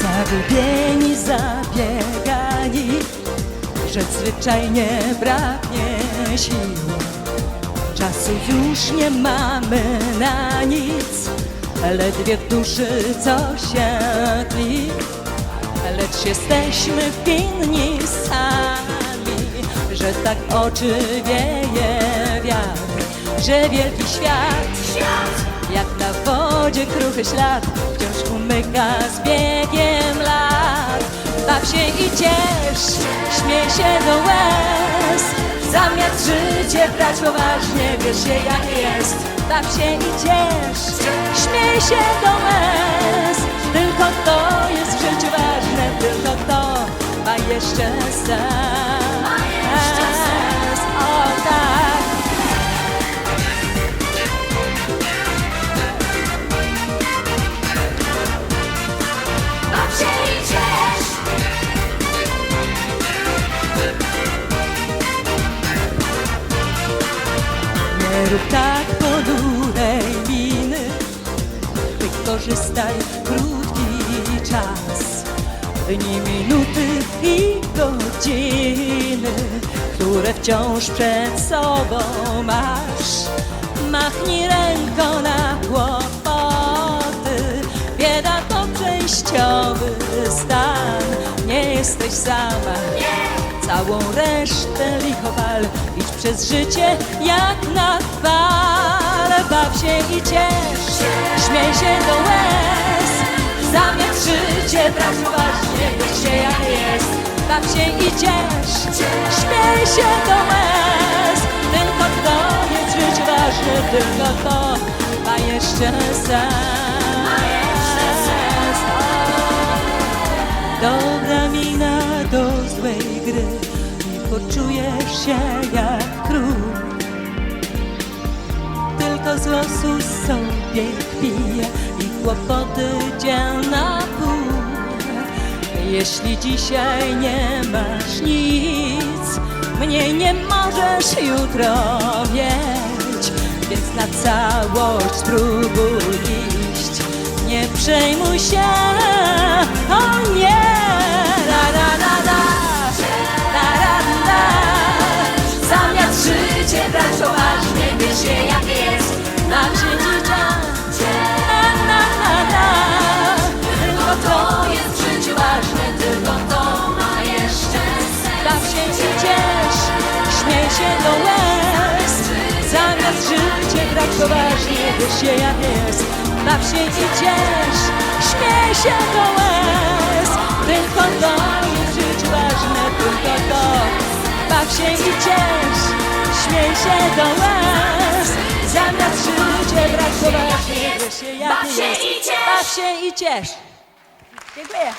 Zagubieni, zabiegani, że zwyczajnie braknie sił. Czasu już nie mamy na nic, ledwie w duszy coś się tli. Lecz jesteśmy winni sami, że tak oczy wieje wiatr, że wielki świat Świat. jak na wodzie kruchy ślad Wciąż umyka z biegiem lat. Baw się i ciesz, śmiej się do łez. Zamiast życie brać poważnie Wiesz się jak jest. Baw się i ciesz, śmiej się do łez. Tylko to jest w życiu ważne Tylko to ma jeszcze sens rób tak ponurej miny. Wykorzystaj krótki czas Dni, minuty i godziny Które wciąż przed sobą masz. Machnij ręką na kłopoty. Bieda to przejściowy stan. Nie jesteś sama Całą resztę lichowal Idź przez życie jak na fal Baw się i ciesz Śmiej się do łez. Zamiast życie brać poważnie Wiesz się jak jest. Baw się i ciesz Śmiej się do łez. Tylko to jest w życiu ważne Tylko to ma jeszcze sens. Dobra mina do złej gry i poczujesz się jak król. Tylko z losu sobie kpije i kłopoty dziel na pół. Jeśli dzisiaj nie masz nic, mniej nie możesz jutro mieć, więc na całość spróbuj iść. Nie przejmuj się, brać poważnie, wiesz się jak jest, na życia, na na na na. Tylko to jest w życiu ważne, tylko to ma jeszcze sens. Baw się i ciesz, śmiej się do łez, zamiast życie brać poważnie, wiesz się jak jest. Baw się i ciesz, śmiej się do łez, tylko to jest w życiu ważne, tylko to. Baw się i ciesz, śmiej się do łez, zamiast życie brać poważnie, Baw się i ciesz. Baw się i ciesz. Dziękuję.